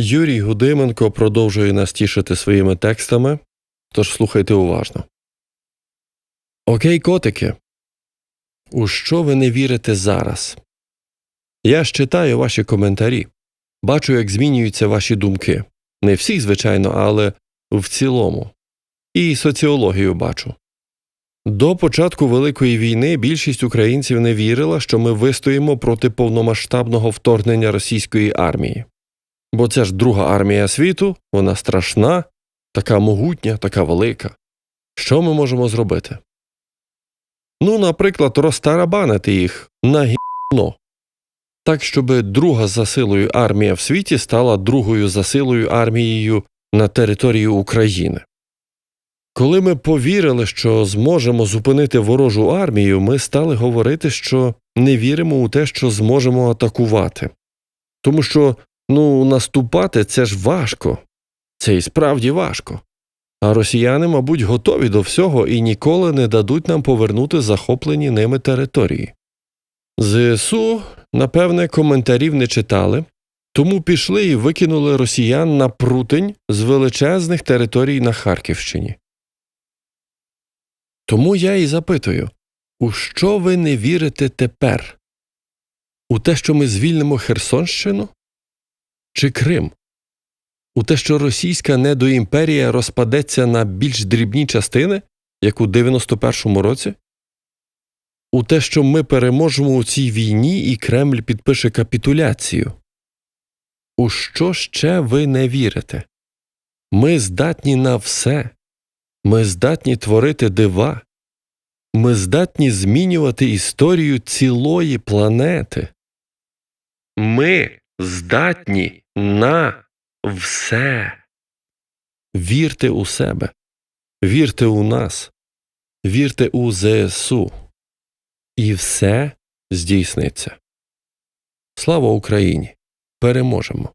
Юрій Гудименко продовжує нас тішити своїми текстами, тож слухайте уважно. Окей, котики. У що ви не вірите зараз? Я ж читаю ваші коментарі, бачу, як змінюються ваші думки. Не всі, звичайно, але в цілому. І соціологію бачу. До початку Великої війни більшість українців не вірила, що ми вистоїмо проти повномасштабного вторгнення російської армії. Бо це ж друга армія світу, вона страшна, така могутня, така велика. Що ми можемо зробити? Ну, наприклад, розтарабанити їх на гівно. Так, щоб друга за силою армія в світі стала другою за силою армією на території України. Коли ми повірили, що зможемо зупинити ворожу армію, ми стали говорити, що не віримо у те, що зможемо атакувати. Тому що ну, наступати це ж важко, це і справді важко. А росіяни, мабуть, готові до всього і ніколи не дадуть нам повернути захоплені ними території. ЗСУ, напевне, коментарів не читали, тому пішли і викинули росіян на прутень з величезних територій на Харківщині. Тому я і запитую у що ви не вірите тепер? У те, що ми звільнимо Херсонщину? Чи Крим? У те, що російська недоімперія розпадеться на більш дрібні частини, як у 91-му році? У те, що ми переможемо у цій війні і Кремль підпише капітуляцію? У що ще ви не вірите? Ми здатні на все. Ми здатні творити дива. Ми здатні змінювати історію цілої планети. Ми здатні на все. Вірте у себе, вірте у нас, вірте у ЗСУ. І все здійсниться. Слава Україні! Переможемо!